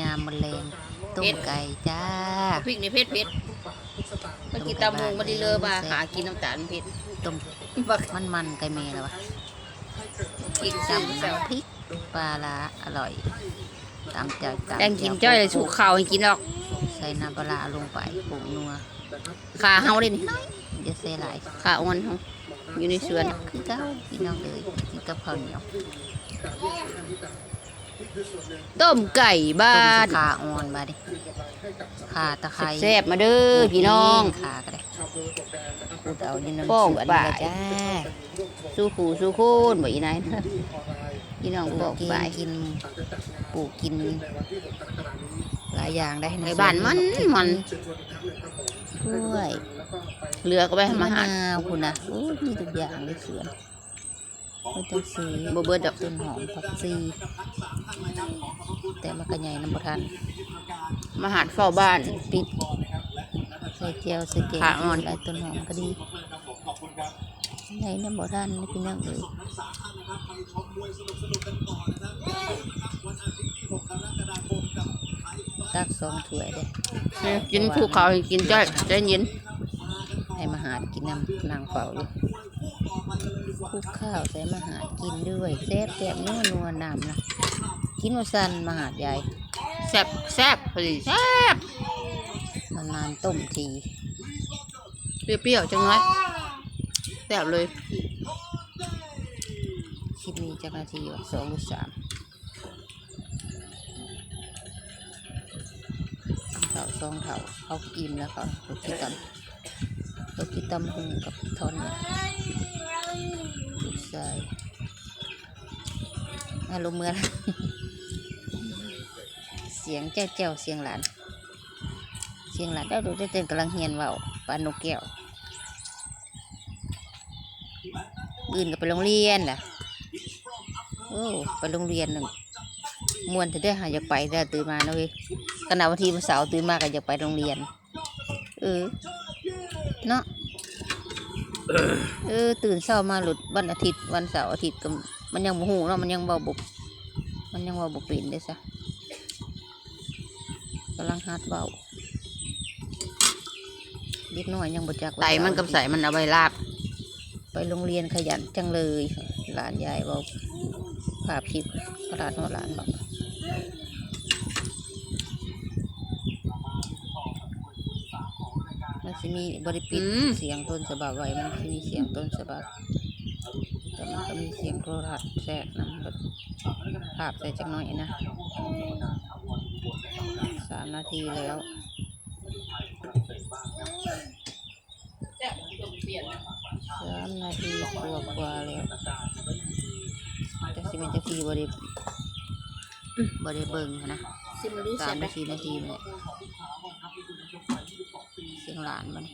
ยามมะแรงต้มไก่จ้าพริกนี่เผ็ดเผ็ดเมื่อกี้ตำมงมาดีเลยมาหากินน้ำตาลเผ็ดต้มบักมันมันๆไก่เมย์แล้ววะกินซ้ำจำแซ่บน้ำพริกปลาร้าอร่อยตามใจตามแดงกินจ้อยเลยสุกข้าวให้กินหรอก ใส่น้ำปลาร้าลงไปปรุงนัวขาเฮาเลยนี่อย่าใส่หลายขาอ่อนเฮาอยู่ในสวนคือเก้าพี่น้องเลยกินกับข้าวเหนียว ต้มไก่บ้าต้มนขาอ่อนมาดิขาตะไคร้แซ่บๆมาเด้อพี่น้องขาก็ได้พูดเอาอยู่ในป้องสวนบ่านี่ยแหละจ้าสู้ขู่สู้คูนบ่อีนายเด้อพี่น้องปบลูอกกกินไปกินปลูกกิน หลายอย่างได้ในบ้านมันมันช่วยเหลือก็ไปมะมาหานาวคุณนะโอ้ยมีทุกอย่างในสวน ไม่ต้องซื้อบ่เบิดดอกต้นหอมผักซีแต่มันก็ใหญ่น้ำประทันมาหาดเฝ้าบ้านปิดใส่เจียวใส่เกลืขาอ่อนใส่ต้นหอมก็ดีใหญ่น้ำประทันนี่พี่น้องเลยตักสองถ้วยเด้กินคู่ข้าวให้กินจ้อยใจเย็นให้มาหาดกินน้ำนางเฝ้าอยู่ คลุกข้าวใส่มาหาดกินด้วยแซ่บแซ่บนัวนัวน้ำนะกินมาสันมาหาดใหญ่แซ่บแซ่บพอดีแซ่บนานๆต้มทีเปรี้ยวๆจังน้อยแซ่บเลยคลิปนี้จักนาทีวะสองหรือสามเถาสองเถาเขาอิ่มแล้วเขาเขาคิดตำเขาคิดตำหุงกับทอนเนี่ยลูกชาย อารมณ์เมื่อเสียงแจ้วแจ้วเสียงหลาน เสียงหลานได้ดูได้เต้นกำลังเฮียนว่าปานนกแก้วอื่นก็ไปโรงเรียนล่ะโอ้ไปโรงเรียนหนึ่งมวนถึงได้หาอยากไปได้ตื่นมาเนาะเว้ยขณะวันที่วันเสาร์ตื่นมาก็อยากไปโรงเรียน เออเนาะ เออตื่นเช้ามาหลุดวันอาทิตย์วันเสาร์อาทิตย์ก็มันยังบ่หูเนาะมันยังบ่บุกมันยังบ่บุกปีนได้ซะกำลังฮัดเบาเด็กน้อยยังบ่จักว่าไตมันกับใส่มันเอาไปลาบ ไปโรงเรียนขยันจังเลยหลานยายบอกภาพคลิปขนาดหัวหลานบอก มันจะมีบริปิดอืม เสียงต้นฉบับไว้มันจะมีเสียงต้นฉบับ แต่มันก็มีเสียงโทรทัศน์แทรกนะแบบภาพใส่จังน้อยนะสามนาทีแล้วสามนาทีกว่ากว่าๆแล้วจะสิเป็นจะทีบริบริเบิงนะซิมดูสาแซ่มบนาทีนาทีเนี่ยเสียงหลานมัน